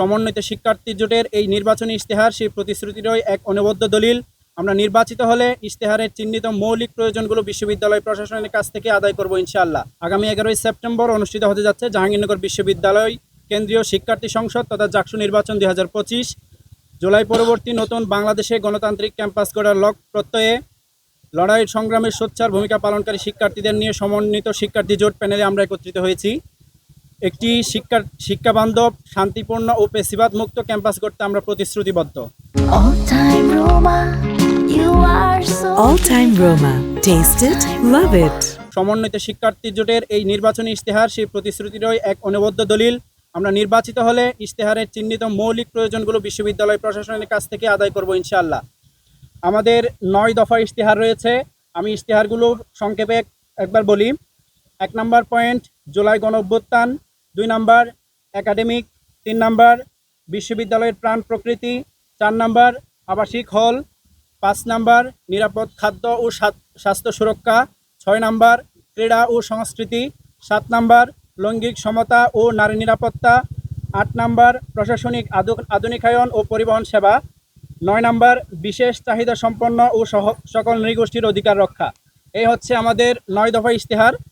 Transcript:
সমন্বিত শিক্ষার্থী জোটের এই নির্বাচনী ইশতেহার, সেই প্রতিশ্রুতিরই এক অনবদ্য দলিল। আমরা নির্বাচিত হলে ইশতেহারের চিহ্নিত মৌলিক প্রয়োজনগুলো বিশ্ববিদ্যালয় প্রশাসনের কাছ থেকে আদায় করব ইনশাআল্লাহ। আগামী এগারোই সেপ্টেম্বর অনুষ্ঠিত হতে যাচ্ছে জাহাঙ্গীরনগর বিশ্ববিদ্যালয় কেন্দ্রীয় শিক্ষার্থী সংসদ তথা জাকসু নির্বাচন দুই হাজার পঁচিশ। জুলাই পরবর্তী নতুন বাংলাদেশে গণতান্ত্রিক ক্যাম্পাস গড়ার লক প্রত্যয়ে লড়াই সংগ্রামের সোচ্চার ভূমিকা পালনকারী শিক্ষার্থীদের নিয়ে সমন্বিত শিক্ষার্থী জোট প্যানেলে আমরা একত্রিত হয়েছি। একটি শিক্ষা শিক্ষাবান্ধব শান্তিপূর্ণ ও পেশিবাদ মুক্ত ক্যাম্পাস করতে আমরা প্রতিশ্রুতিবদ্ধ। All time Roma, you are so All Time Roma. Taste it, love it. সমন্বিত শিক্ষার্থী জোটের এই নির্বাচনী ইশতেহার সেই প্রতিশ্রুতিরই এক অনবদ্য দলিল। আমরা নির্বাচিত হলে ইশতেহারের চিহ্নিত মৌলিক প্রয়োজনগুলো বিশ্ববিদ্যালয় প্রশাসনের কাছ থেকে আদায় করব ইনশাআল্লাহ। আমাদের নয় দফা ইশতেহার রয়েছে। আমি ইশতেহারগুলো সংক্ষেপে একবার বলি। এক নম্বর পয়েন্ট জুলাই গণ অভ্যুত্থান দুই নম্বর, একাডেমিক, তিন নম্বর, বিশ্ববিদ্যালয়ের প্রাণ প্রকৃতি, চার নম্বর, আবাসিক হল, পাঁচ নাম্বার, নিরাপদ খাদ্য ও স্বাস্থ্য সুরক্ষা, ছয় নাম্বার, ক্রীড়া ও সংস্কৃতি, সাত নাম্বার, লৈঙ্গিক সমতা ও নারী নিরাপত্তা, আট নাম্বার, প্রশাসনিক আধু- আধুনিকায়ন ও পরিবহন সেবা, নয় নাম্বার, বিশেষ চাহিদা সম্পন্ন ও সহ সকল নৃগোষ্ঠীর অধিকার রক্ষা। এই হচ্ছে আমাদের নয় দফা ইশতেহার।